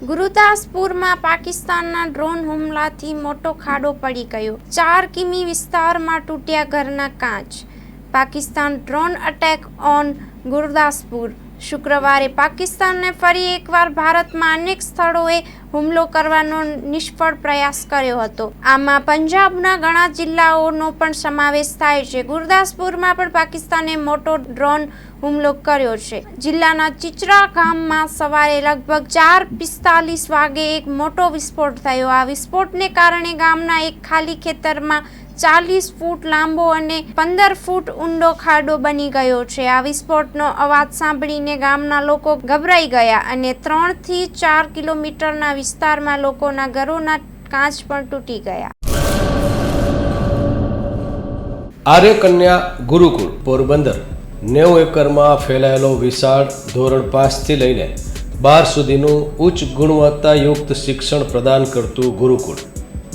ગુરુદાસપુરમાં પાકિસ્તાનના ડ્રોન હુમલાથી મોટો ખાડો પડી ગયો. ચાર કિમી વિસ્તારમાં તૂટ્યા ઘરના કાચ. Pakistan drone attack on Gurdaspur શુક્રવારે પાકિસ્તાને ફરી એકવાર ભારતમાં અનેક સ્થળોએ હુમલો કરવાનો નિષ્ફળ પ્રયાસ કર્યો હતો. આમાં પંજાબના ઘણા જિલ્લાઓનો પણ સમાવેશ થાય છે. ગુરદાસપુરમાં પણ પાકિસ્તાને મોટો ડ્રોન હુમલો કર્યો છે. જિલ્લાના ચિચરા ગામમાં સવારે લગભગ ચાર પિસ્તાલીસ વાગે એક મોટો વિસ્ફોટ થયો. આ વિસ્ફોટને કારણે ગામના એક ખાલી ખેતરમાં ચાલીસ ફૂટ લાંબો અને પંદર ફૂટ ઊંડો ખાડો બની ગયો છે. આ વિસ્ફોટનો અવાજ સાંભળીને ગામના લોકો ગભરાઈ ગયા અને ત્રણથી ચાર કિલોમીટરના વિસ્તારમાં લોકોના ઘરોના કાચ પણ તૂટી ગયા. આર્ય કન્યા ગુરુકુળ, પોરબંદર. નેવું એકરમાં ફેલાયેલો વિશાળ ધોરણ પાંચથી લઈને બાર સુધીનું ઉચ્ચ ગુણવત્તાયુક્ત શિક્ષણ પ્રદાન કરતું ગુરુકુળ.